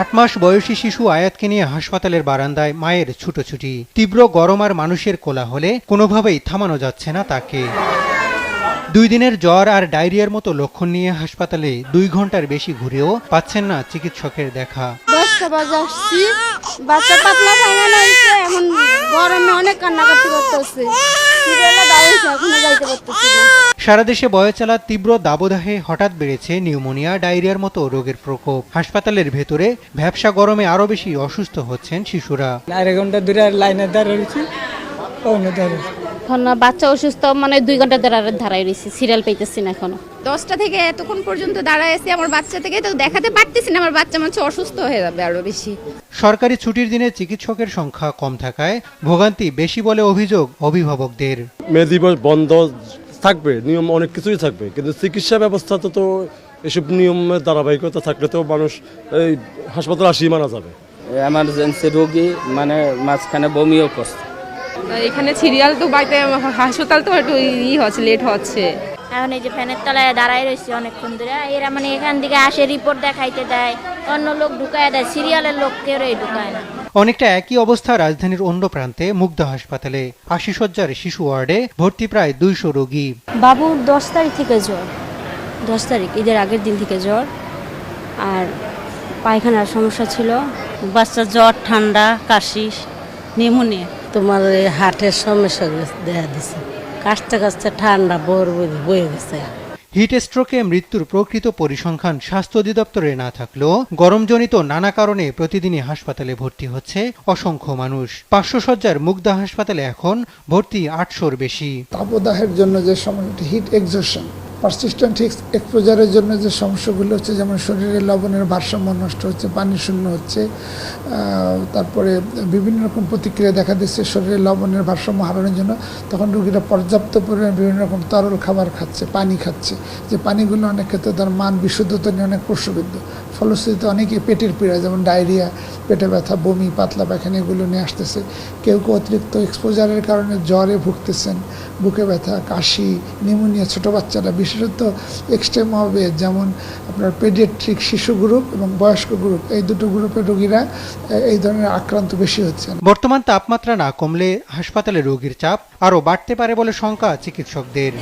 আট মাস বয়সী শিশু আয়াতকে নিয়ে হাসপাতালের বারান্দায় মায়ের ছুটোছুটি। তীব্র গরম আর মানুষের কোলা হলে কোনোভাবেই থামানো যাচ্ছে না তাকে। দুই দিনের জ্বর আর ডায়রিয়ার মতো লক্ষণ নিয়ে হাসপাতালে দুই ঘণ্টার বেশি ঘুরেও পাচ্ছেন না চিকিৎসকের দেখা। গরমে অনেক কান্নাকাটি না। সারা দেশে বয়ে চলা তীব্র দাবদাহে হঠাৎ বেড়েছে নিউমোনিয়া ডায়রিয়ার মতো রোগের প্রকোপ। হাসপাতালের ভেতরে ভ্যাবসা গরমে আরও বেশি অসুস্থ হচ্ছেন শিশুরা। আড়াই ঘণ্টা দূরে লাইনে দাঁড়িয়ে রয়েছি এখন না বাচ্চা অসুস্থ মানে দুই ঘণ্টা ধরে ধারাই রয়েছি সিরিয়াল পাইতেছি না এখনও। দশটা থেকে এতক্ষণ পর্যন্ত দাঁড়ায় আছি আমার বাচ্চা থেকে তো দেখাতে পারতেছি না আমার বাচ্চা মনে হচ্ছে অসুস্থ হয়ে যাবে আরও বেশি। সরকারি ছুটির দিনে চিকিৎসকের সংখ্যা কম থাকায় ভোগান্তি বেশি বলে অভিযোগ অভিভাবকদের। মে দিবস বন্ধ থাকবে নিয়ম অনেক কিছুই থাকবে। কিন্তু চিকিৎসা ব্যবস্থাতে তো এসব নিয়মের ধারাবাহিকতা থাকলে তো মানুষ এই হাসপাতালে আসিয়ে মারা যাবে। এমার্জেন্সি রোগী মানে মাঝখানে বমিও করছে এখানে সিরিয়াল তো বাড়িতে হাসপাতাল তো একটু ই হচ্ছে লেট হচ্ছে। এখন এই যে ফ্যানের তলায় দাঁড়াই রয়েছে অনেকক্ষণ ধরে এরা মানে এখান থেকে আসে রিপোর্ট দেখাইতে দেয় অন্য লোক ঢুকায় দেয় সিরিয়ালের লোক কেউই ঢুকায় না। অনেকটা একই অবস্থা রাজধানীর অন্য প্রান্তে মুগ্ধ হাসপাতালে। আশি সজ্জার শিশু ওয়ার্ডে ভর্তি প্রায় দুইশো রোগী। বাবুর দশ তারিখ থেকে জ্বর। দশ তারিখ ঈদের আগের দিন থেকে জ্বর। আর পায়খানার সমস্যা ছিল। বাচ্চা জ্বর ঠান্ডা কাশি নিউমোনিয়া। তোমার হার্টের সমস্যা দেখা দিছে। কাশতে কাশতে ঠান্ডা বর বয়ে গেছে। হিট স্ট্রোকে মৃত্যুর প্রকৃত পরিসংখ্যান স্বাস্থ্য অধিদপ্তরে না থাকলেও গরমজনিত নানা কারণে প্রতিদিনই হাসপাতালে ভর্তি হচ্ছে অসংখ্য মানুষ। পাঁচশো সজ্জার মুগ্ধা হাসপাতালে এখন ভর্তি আটশোর বেশি। তাপদাহের জন্য যে সময় হিট এক্সোশন পারসিস্টেন্ট এক্সপোজারের জন্য যে সমস্যাগুলো হচ্ছে, যেমন শরীরে লবণের ভারসাম্য নষ্ট হচ্ছে, পানি শূন্য হচ্ছে তারপরে বিভিন্ন রকম প্রতিক্রিয়া দেখা দিচ্ছে শরীরে লবণের ভারসাম্য হারানোর জন্য, তখন রোগীরা পর্যাপ্ত পরিমাণে বিভিন্ন রকম তরল খাবার খাচ্ছে, পানি খাচ্ছে। যে পানিগুলো অনেক ক্ষেত্রে তার মান বিশুদ্ধতা নিয়ে অনেক প্রশ্নবিদ্ধ। ফলশ্রুতিতে অনেকে পেটের পীড়া, যেমন ডায়রিয়া, পেটে ব্যথা, বমি, পাতলা পায়খানা এগুলো নিয়ে আসতেছে। কেউ কেউ অতিরিক্ত এক্সপোজারের কারণে জ্বরে ভুগতেছেন, বুকে ব্যথা, কাশি নিউমোনিয়া ছোটো বাচ্চারা বিশেষত এক্সট্রিম হবে। যেমন আপনার পেডিয়াট্রিক শিশু গ্রুপ এবং বয়স্ক গ্রুপ এই দুটো গ্রুপের রোগীরা এই ধরনের আক্রান্ত বেশি হচ্ছেন বর্তমান তাপমাত্রা না কমলে হাসপাতালে রোগীর চাপ আরও বাড়তে পারে বলে শঙ্কা চিকিৎসকদের।